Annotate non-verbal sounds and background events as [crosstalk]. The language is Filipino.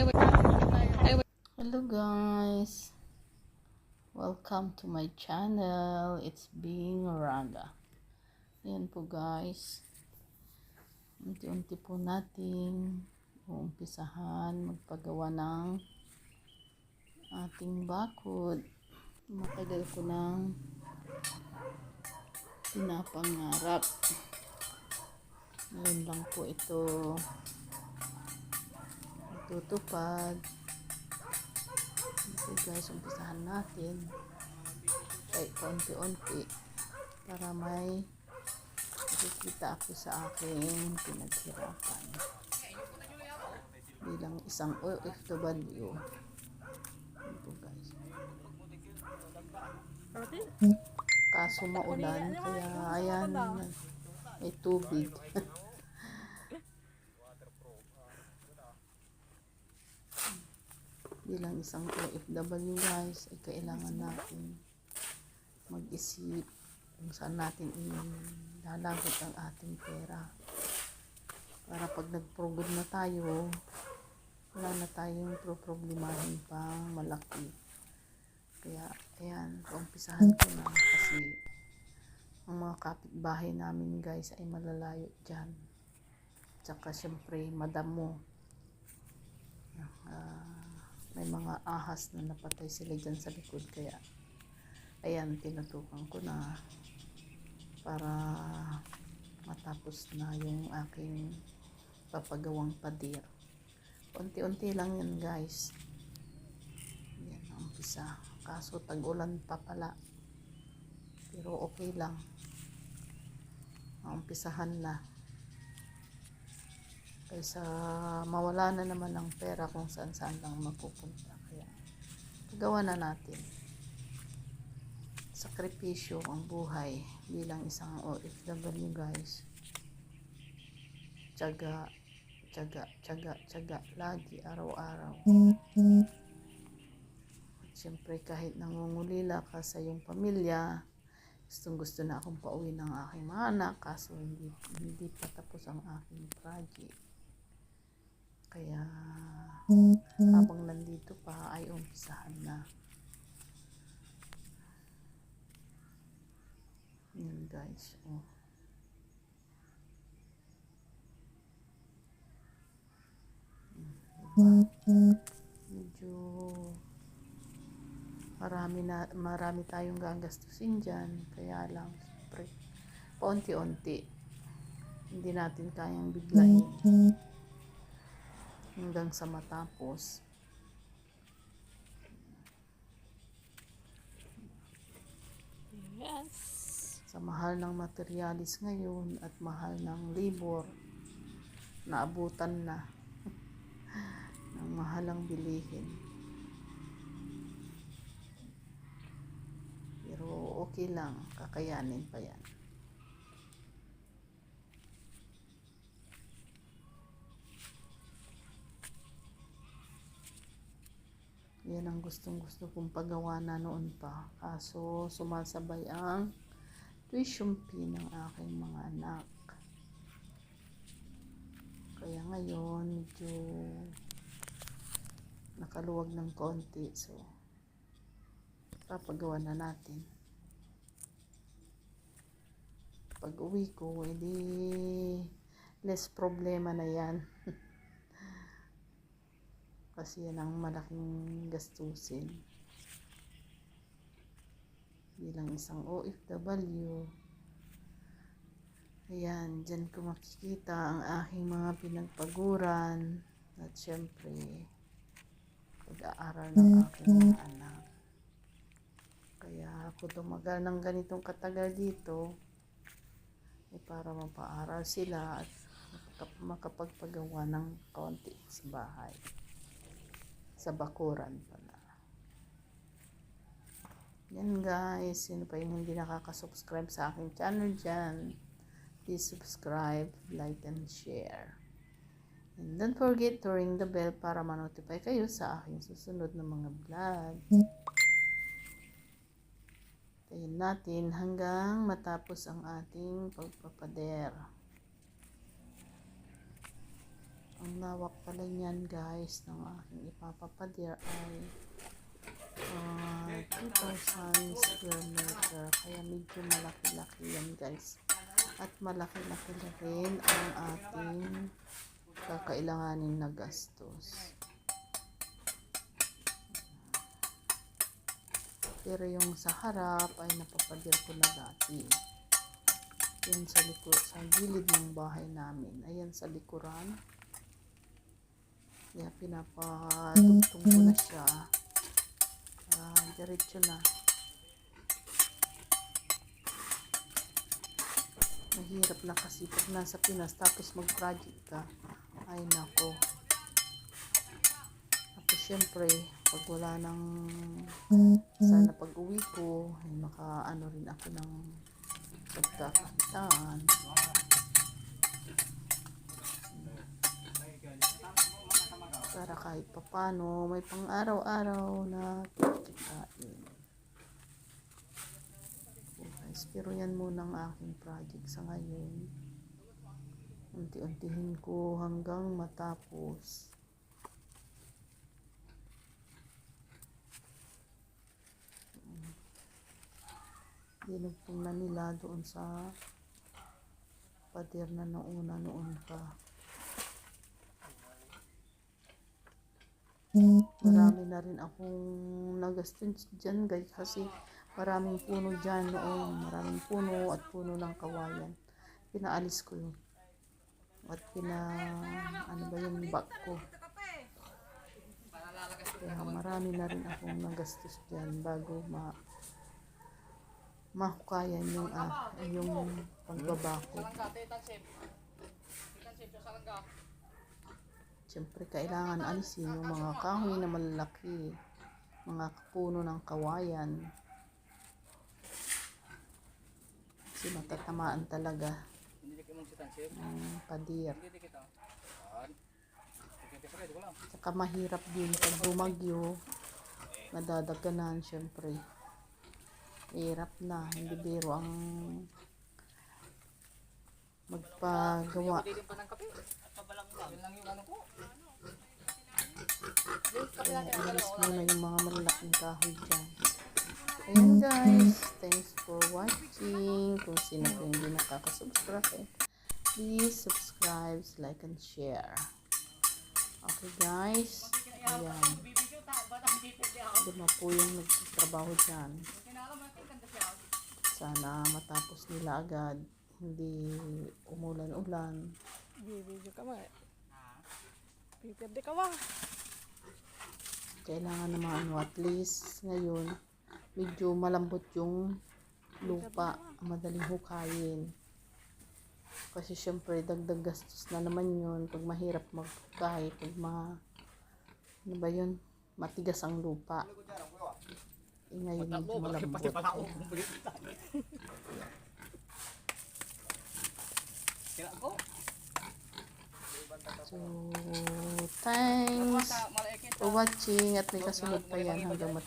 Hello guys. Welcome to my channel. It's being Randa. Ayan po guys. Unti-unti po natin uumpisahan magpagawa ng ating bakod. Matagal ko ng pinapangarap. Ngayon lang po ito tutupad. So guys, umpisahan natin. Kahit konti-unti para may makikita ako sa aking pinaghirapan. Bilang isang OFW. Po guys. Kaso maulan, kaya ayan, may tubig. [laughs] bilang isang OFW guys ay kailangan natin mag-isip kung saan natin ilalagot ang ating pera. Para pag nagprogod na tayo wala na tayong problemahin pang malaki. Kaya ayan paumpisahan ko na kasi ang mga kapitbahay namin guys ay malalayo dyan. Tsaka syempre madam mo ah may mga ahas na napatay sila dyan sa likod kaya ayan tinutukan ko na para matapos na yung aking papagawang padir. Unti-unti lang yan guys. Yan ang umpisa. Kaso tag-ulan pa pala. Pero okay lang. Ang umpisahan na kaysa mawala na naman ng pera kung saan saan lang mapupunta. Kaya gawa na natin. Sakripisyo ang buhay bilang isang OFW guys. Tiyaga tiyaga tiyaga tiyaga. Lagi araw-araw. At syempre kahit nangungulila ka sa iyong pamilya gustong gusto na akong pauwi ng aking mga anak kaso hindi, hindi pa tapos ang aking project kaya habang nandito pa ay umpisahan na. Yan guys. Oh. Medyo marami na marami tayong gagastusin diyan kaya lang siyempre paunti-unti hindi natin kayang biglayin hanggang sa matapos. Yes. Sa mahal ng materialis ngayon at mahal ng labor, naabutan na [laughs] ng mahalang bilihin. Pero okay lang, kakayanin pa yan. Yan ang gustong gusto kong pagawa na noon pa. Kaso sumasabay ang tuition fee ng aking mga anak. Kaya ngayon medyo nakaluwag ng konti. So papagawa na natin. Pag uwi ko, edi less problema na yan. [laughs] kasi yan ang malaking gastusin. Bilang isang OFW ayan dyan ko makikita ang aking mga pinagpaguran at syempre pag-aaral ng aking mga anak. Kaya ako tumagal ng ganitong katagal dito eh para mapaaral sila at makapagpagawa ng konti sa bahay sa bakuran pala. Yan guys, sino pa yung hindi nakaka-subscribe sa aking channel dyan, please subscribe, like, and share. And don't forget to ring the bell para ma-notify kayo sa aking susunod na mga vlog. Tayin natin hanggang matapos ang ating pagpapader. Ang lawak pala niyan guys ng aking ipapapadir ay ah, 2,000 square meter. Kaya medyo malaki-laki yan guys. At malaki-laki rin ang ating kakailanganin na gastos. Pero yung sa harap ay napapadir ko na dati. Yan sa likod, sa gilid ng bahay namin. Ayan sa likuran. Kaya pinapatugtong ko na siya. Ah, diretso na. Mahirap na kasi pag nasa Pinas tapos mag-project ka. Ay nako. Tapos syempre, pag wala nang sana pag uwi ko, ay maka ano rin ako ng pagkakakitaan. Para kahit papano, may pang araw-araw na kikain. So guys, pero yan muna ang aking project sa ngayon. Unti-untihin ko hanggang matapos. Dinugtong na nila doon sa pader na nauna noon pa. Marami na rin akong nagastos dyan guys kasi maraming puno dyan noon. Maraming puno at puno ng kawayan. Pinaalis ko yun. At pina, ano ba yung bag ko. Kaya marami na rin akong nagastos dyan bago ma mahukayan yung ah, yung pagbabako. Siyempre, kailangan alisin yung mga kahoy na malalaki, mga puno ng kawayan. Kasi matatamaan talaga ng padir. Saka mahirap din pag bumagyo, nadadaganan syempre. Hirap na, hindi biro ang magpagawa. Kaya inalis muna yung mga malalaking kahoy dyan. Ayan guys, thanks for watching. Kung sino po hindi nakakasubscribe, please subscribe, like, and share. Okay guys, ayan. Lima po yung nagtatrabaho dyan. Sana matapos nila agad. Hindi umulan-ulan. Bibidyo ka ba? Pipirde ka ba? Kailangan naman ano, at least ngayon, medyo malambot yung lupa. Madaling hukayin. Kasi syempre, dagdag gastos na naman yun. Pag mahirap maghukay, pag ma... Ano ba yun? Matigas ang lupa. Eh, ngayon medyo malambot. [laughs] So, thanks for watching at may kasunod pa yan hanggang matapos.